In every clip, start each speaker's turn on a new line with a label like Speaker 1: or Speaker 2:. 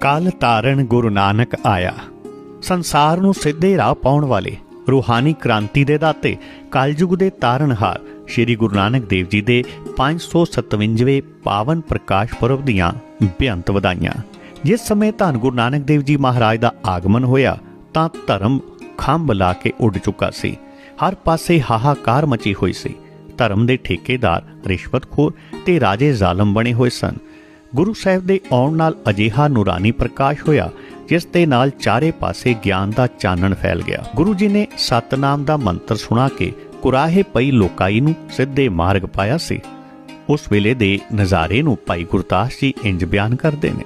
Speaker 1: ਕਲ ਤਾਰਨ ਗੁਰੂ ਨਾਨਕ ਆਇਆ। ਸੰਸਾਰ ਨੂੰ ਸਿੱਧੇ ਰਾਹ ਪਾਉਣ ਵਾਲੇ ਰੂਹਾਨੀ ਕ੍ਰਾਂਤੀ ਦੇ ਦਾਤੇ ਕਲਯੁਗ ਦੇ ਤਾਰਨਹਾਰ ਸ੍ਰੀ ਗੁਰੂ ਨਾਨਕ ਦੇਵ ਜੀ ਦੇ 557ਵੇਂ ਪਾਵਨ ਪ੍ਰਕਾਸ਼ ਪੁਰਬ ਦੀਆਂ ਬੇਅੰਤ ਵਧਾਈਆਂ। ਜਿਸ ਸਮੇਂ ਧੰਨ ਗੁਰੂ ਨਾਨਕ ਦੇਵ ਜੀ ਮਹਾਰਾਜ ਦਾ ਆਗਮਨ ਹੋਇਆ, ਤਾਂ ਧਰਮ ਖੰਭ ਲਾ ਕੇ ਉੱਡ ਚੁੱਕਾ ਸੀ। ਹਰ ਪਾਸੇ ਹਾਹਾਕਾਰ ਮਚੀ ਹੋਈ ਸੀ। ਧਰਮ ਦੇ ਠੇਕੇਦਾਰ ਰਿਸ਼ਵਤਖੋਰ ਤੇ ਰਾਜੇ ਜ਼ਾਲਮ ਬਣੇ ਹੋਏ ਸਨ। ਗੁਰੂ ਸਾਹਿਬ ਦੇ ਆਉਣ ਨਾਲ ਅਜੀਹਾ ਨੂਰਾਨੀ ਪ੍ਰਕਾਸ਼ ਹੋਇਆ, ਜਿਸ ਦੇ ਨਾਲ ਚਾਰੇ ਪਾਸੇ ਗਿਆਨ ਦਾ ਚਾਨਣ ਫੈਲ ਗਿਆ। ਗੁਰੂ ਜੀ ਨੇ ਸਤਨਾਮ ਦਾ ਮੰਤਰ ਸੁਣਾ ਕੇ ਕੁਰਾਹੇ ਪਈ ਲੋਕਾਈ ਨੂੰ ਸਿੱਧੇ ਮਾਰਗ ਪਾਇਆ ਸੀ। ਉਸ ਵੇਲੇ ਦੇ ਨਜ਼ਾਰੇ ਨੂੰ ਭਾਈ ਗੁਰਦਾਸ ਜੀ ਇੰਜ ਬਿਆਨ ਕਰਦੇ ਨੇ,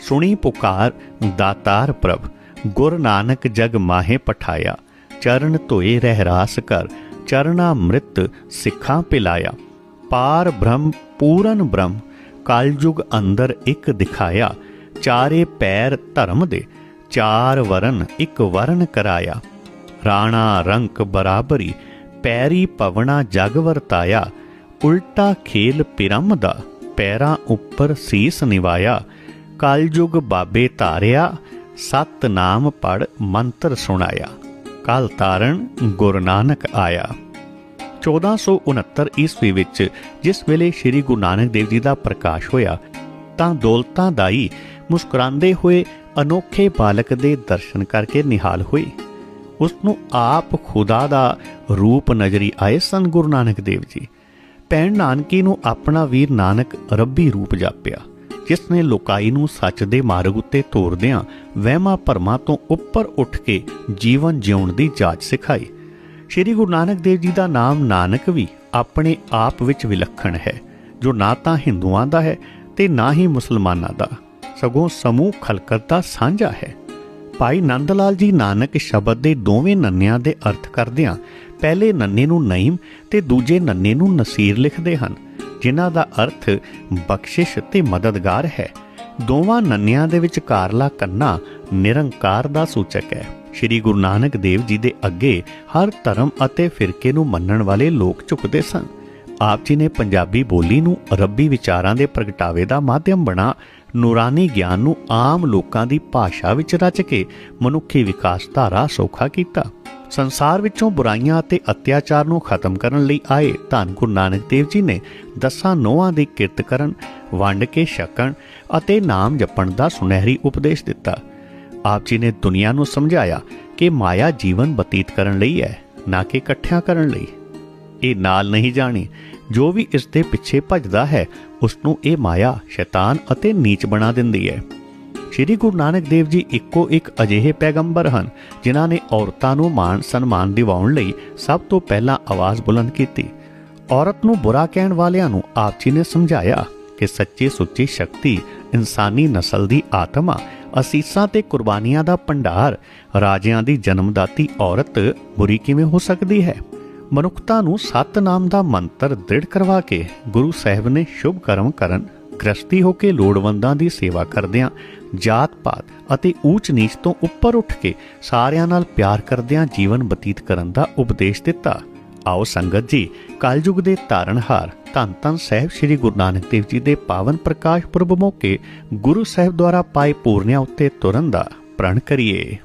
Speaker 1: ਸੁਣੀ ਪੁਕਾਰ, ਦਾਤਾਰ ਪ੍ਰਭ, ਗੁਰ ਨਾਨਕ ਜਗ ਮਾਹੇ ਪਠਾਇਆ, ਚਰਨ ਧੋਏ ਰਹਿਰਾਸ ਕਰ ਚਰਨਾ ਮ੍ਰਿਤ ਸਿੱਖਾਂ ਪਿਲਾਇਆ, ਪਾਰ ਬ੍ਰਹਮ ਪੂਰਨ ਬ੍ਰਹਮ ਕਲਯੁਗ ਅੰਦਰ ਇੱਕ ਦਿਖਾਇਆ, ਚਾਰੇ ਪੈਰ ਧਰਮ ਦੇ, ਚਾਰ ਵਰਨ ਇੱਕ ਵਰਨ ਕਰਾਇਆ। ਰਾਣਾ ਰੰਕ ਬਰਾਬਰੀ, ਪੈਰੀ ਪਵਣਾ ਜਗ ਵਰਤਾਇਆ। ਉਲਟਾ ਖੇਲ ਪਿਰਮ ਦਾ, ਪੈਰਾਂ ਉੱਪਰ ਸੀਸ ਨਿਵਾਇਆ। ਕਲਯੁਗ ਬਾਬੇ ਧਾਰਿਆ ਸਤ ਨਾਮ ਪੜ ਮੰਤਰ ਸੁਣਾਇਆ। ਕਲ ਤਾਰਨ ਗੁਰੂ ਨਾਨਕ ਆਇਆ। 1469 ਈਸਵੀ ਵਿੱਚ ਜਿਸ ਵੇਲੇ ਸ੍ਰੀ ਗੁਰੂ ਨਾਨਕ ਦੇਵ ਜੀ ਦਾ ਪ੍ਰਕਾਸ਼ ਹੋਇਆ, ਤਾਂ ਦੌਲਤਾਂ ਦਾਈ ਮੁਸਕਰਾਉਂਦੇ ਹੋਏ ਅਨੋਖੇ ਬਾਲਕ ਦੇ ਦਰਸ਼ਨ ਕਰਕੇ ਨਿਹਾਲ ਹੋਈ ਉਸ ਨੂੰ ਆਪ ਖੁਦਾ ਦਾ ਰੂਪ ਨਜ਼ਰੀ ਆਏ ਸਨ ਗੁਰੂ ਨਾਨਕ ਦੇਵ ਜੀ। ਭੈਣ ਨਾਨਕੀ ਨੂੰ ਆਪਣਾ ਵੀਰ ਨਾਨਕ ਰੱਬੀ ਰੂਪ ਜਾਪਿਆ, ਜਿਸ ਨੇ ਲੋਕਾਈ ਨੂੰ ਸੱਚ ਦੇ ਮਾਰਗ ਉੱਤੇ ਤੋਰਦਿਆਂ ਵਹਿਮਾਂ ਭਰਮਾਂ ਤੋਂ ਉੱਪਰ ਉੱਠ ਕੇ ਜੀਵਨ ਜਿਉਣ ਦੀ ਜਾਚ ਸਿਖਾਈ। ਸ਼੍ਰੀ ਗੁਰੂ ਨਾਨਕ ਦੇਵ ਜੀ ਦਾ ਨਾਮ ਨਾਨਕ ਵੀ ਆਪਣੇ ਆਪ ਵਿੱਚ ਵਿਲੱਖਣ ਹੈ, ਜੋ ਨਾ ਤਾਂ ਹਿੰਦੂਆਂ ਦਾ ਹੈ ਤੇ ਨਾ ਹੀ ਮੁਸਲਮਾਨਾਂ ਦਾ। ਸਗੋਂ ਸਮੂਹ ਖਲਕਤ ਦਾ ਸਾਂਝਾ ਹੈ। ਭਾਈ ਨੰਦ ਲਾਲ ਜੀ ਨਾਨਕ ਸ਼ਬਦ ਦੇ ਦੋਵੇਂ ਨੰਨਿਆਂ ਦੇ ਅਰਥ ਕਰਦਿਆਂ ਪਹਿਲੇ ਨੰਨੇ ਨੂੰ ਨਈਮ ਤੇ ਦੂਜੇ ਨੰਨੇ ਨੂੰ ਨਸੀਰ ਲਿਖਦੇ ਹਨ, ਜਿਨ੍ਹਾਂ ਦਾ ਅਰਥ ਬਖਸ਼ਿਸ਼ ਤੇ ਮਦਦਗਾਰ ਹੈ। ਦੋਵਾਂ ਨੰਨਿਆਂ ਦੇ ਵਿਚਕਾਰਲਾ ਕੰਨਾ ਨਿਰੰਕਾਰ ਦਾ ਸੂਚਕ ਹੈ। ਸ਼੍ਰੀ ਗੁਰੂ ਨਾਨਕ ਦੇਵ ਜੀ ਦੇ ਅੱਗੇ ਹਰ ਧਰਮ ਅਤੇ ਫਿਰਕੇ ਨੂੰ ਮੰਨਣ ਵਾਲੇ ਲੋਕ ਝੁਕਦੇ ਸਨ। ਆਪ ਜੀ ਨੇ ਪੰਜਾਬੀ ਬੋਲੀ ਨੂੰ ਰੱਬੀ ਵਿਚਾਰਾਂ ਦੇ ਪ੍ਰਗਟਾਵੇ ਦਾ ਮਾਧਿਅਮ ਬਣਾ ਨੂਰਾਨੀ ਗਿਆਨ ਨੂੰ ਆਮ ਲੋਕਾਂ ਦੀ ਭਾਸ਼ਾ ਵਿੱਚ ਰਚ ਕੇ ਮਨੁੱਖੀ ਵਿਕਾਸ ਧਾਰਾ ਸੌਖਾ ਕੀਤਾ। ਸੰਸਾਰ ਵਿੱਚੋਂ ਬੁਰਾਈਆਂ ਅਤੇ ਅਤਿਆਚਾਰ ਨੂੰ ਖਤਮ ਕਰਨ ਲਈ ਆਏ ਧੰਨ ਗੁਰੂ ਨਾਨਕ ਦੇਵ ਜੀ ਨੇ ਦਸਾਂ ਨੋਹਾਂ ਦੀ ਕਿਰਤ ਕਰਨ, ਵੰਡ ਕੇ ਛਕਣ ਅਤੇ ਨਾਮ ਜਪਣ ਦਾ ਸੁਨਹਿਰੀ ਉਪਦੇਸ਼ ਦਿੱਤਾ। ਆਪ ਜੀ ਨੇ ਦੁਨੀਆ ਨੂੰ ਸਮਝਾਇਆ ਕਿ ਮਾਇਆ ਜੀਵਨ ਬਤੀਤ ਕਰਨ ਲਈ ਹੈ, ਨਾ ਕਿ ਇਕੱਠਿਆਂ ਕਰਨ ਲਈ। ਇਹ ਨਾਲ ਨਹੀਂ ਜਾਣੀ। ਜੋ ਵੀ ਇਸ ਦੇ ਪਿੱਛੇ ਭੱਜਦਾ ਹੈ, ਉਸ ਨੂੰ ਇਹ ਮਾਇਆ ਸ਼ੈਤਾਨ ਅਤੇ ਨੀਚ ਬਣਾ ਦਿੰਦੀ ਹੈ। ਸ਼੍ਰੀ ਗੁਰੂ ਨਾਨਕ ਦੇਵ ਜੀ ਇੱਕੋ ਇੱਕ ਅਜਿਹੇ ਪੈਗੰਬਰ ਹਨ, ਜਿਨ੍ਹਾਂ ਨੇ ਔਰਤਾਂ ਨੂੰ ਮਾਣ ਸਨਮਾਨ ਦਿਵਾਉਣ ਲਈ ਸਭ ਤੋਂ ਪਹਿਲਾਂ ਆਵਾਜ਼ ਬੁਲੰਦ ਕੀਤੀ। ਔਰਤ ਨੂੰ ਬੁਰਾ ਕਹਿਣ ਵਾਲਿਆਂ ਨੂੰ ਆਪ ਜੀ ਨੇ ਸਮਝਾਇਆ ਕਿ ਸੱਚੀ ਸੁੱਚੀ ਸ਼ਕਤੀ ਇਨਸਾਨੀ ਨਸਲ ਦੀ ਆਤਮਾ ਅਸੀਸਾਂ ਤੇ ਕੁਰਬਾਨੀਆਂ ਦਾ ਭੰਡਾਰ, ਰਾਜਿਆਂ ਦੀ ਜਨਮਦਾਤੀ ਔਰਤ ਬੁਰੀ ਕਿਵੇਂ ਹੋ ਸਕਦੀ ਹੈ? ਮਨੁੱਖਤਾ ਨੂੰ ਸਤਨਾਮ ਦਾ ਮੰਤਰ ਦ੍ਰਿੜ ਕਰਵਾ ਕੇ ਗੁਰੂ ਸਾਹਿਬ ਨੇ ਸ਼ੁਭ ਕਰਮ ਕਰਨ ਗ੍ਰਸਤੀ ਹੋ ਕੇ ਲੋੜਵੰਦਾਂ ਦੀ ਸੇਵਾ ਕਰਦਿਆਂ, ਜਾਤ ਪਾਤ ਅਤੇ ਊਚ ਨੀਚ ਤੋਂ ਉੱਪਰ ਉੱਠ ਕੇ ਸਾਰਿਆਂ ਨਾਲ ਪਿਆਰ ਕਰਦਿਆਂ ਜੀਵਨ ਬਤੀਤ ਕਰਨ ਦਾ ਉਪਦੇਸ਼ ਦਿੱਤਾ। ਆਓ ਸੰਗਤ ਜੀ, ਕਲਯੁਗ ਦੇ ਤਾਰਨਹਾਰ ਧੰਨ ਧੰਨ ਸਾਹਿਬ ਸ੍ਰੀ ਗੁਰੂ ਨਾਨਕ ਦੇਵ ਜੀ ਦੇ ਪਾਵਨ ਪ੍ਰਕਾਸ਼ ਪੁਰਬ ਮੌਕੇ ਗੁਰੂ ਸਾਹਿਬ ਦੁਆਰਾ ਪਾਏ ਪੂਰਨਿਆਂ ਉੱਤੇ ਤੁਰਨ ਦਾ ਪ੍ਰਣ ਕਰੀਏ।